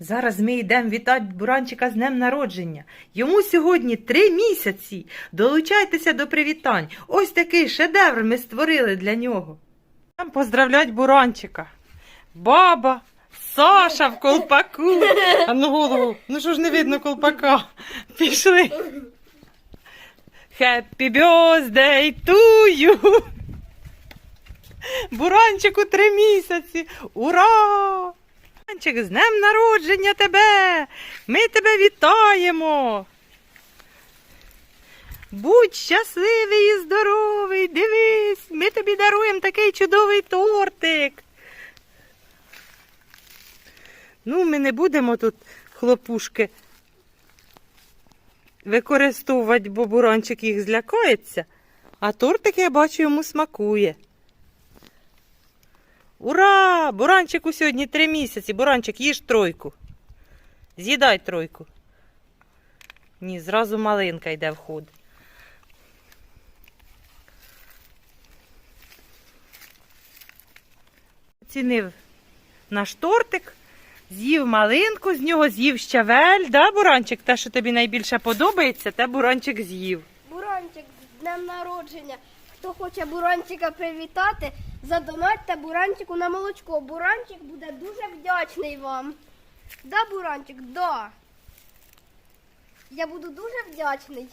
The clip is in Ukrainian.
Зараз ми йдемо вітати Буранчика з днем народження. Йому сьогодні три місяці. Долучайтеся до привітань. Ось такий шедевр ми створили для нього. Там поздравлять Буранчика. Баба, Саша в колпаку. А ну голову, ну що ж не видно колпака. Пішли. Happy birthday to you! Буранчику три місяці. Ура! З днем народження тебе! Ми тебе вітаємо! Будь щасливий і здоровий, дивись, ми тобі даруємо такий чудовий тортик. Ну, ми не будемо тут хлопушки використовувати, бо буранчик їх злякається, а тортик, я бачу, йому смакує. Ура! Буранчику сьогодні три місяці. Буранчик, їж тройку. З'їдай тройку. Ні, зразу малинка йде в ход. Оцінив наш тортик, з'їв малинку, з нього з'їв щавель, да, Буранчик? Те, що тобі найбільше подобається, те Буранчик з'їв. Буранчик з днем народження. Хто хоче Буранчика привітати, задонатьте Буранчику на молочко. Буранчик буде дуже вдячний вам. Да, Буранчик, да. Я буду дуже вдячний.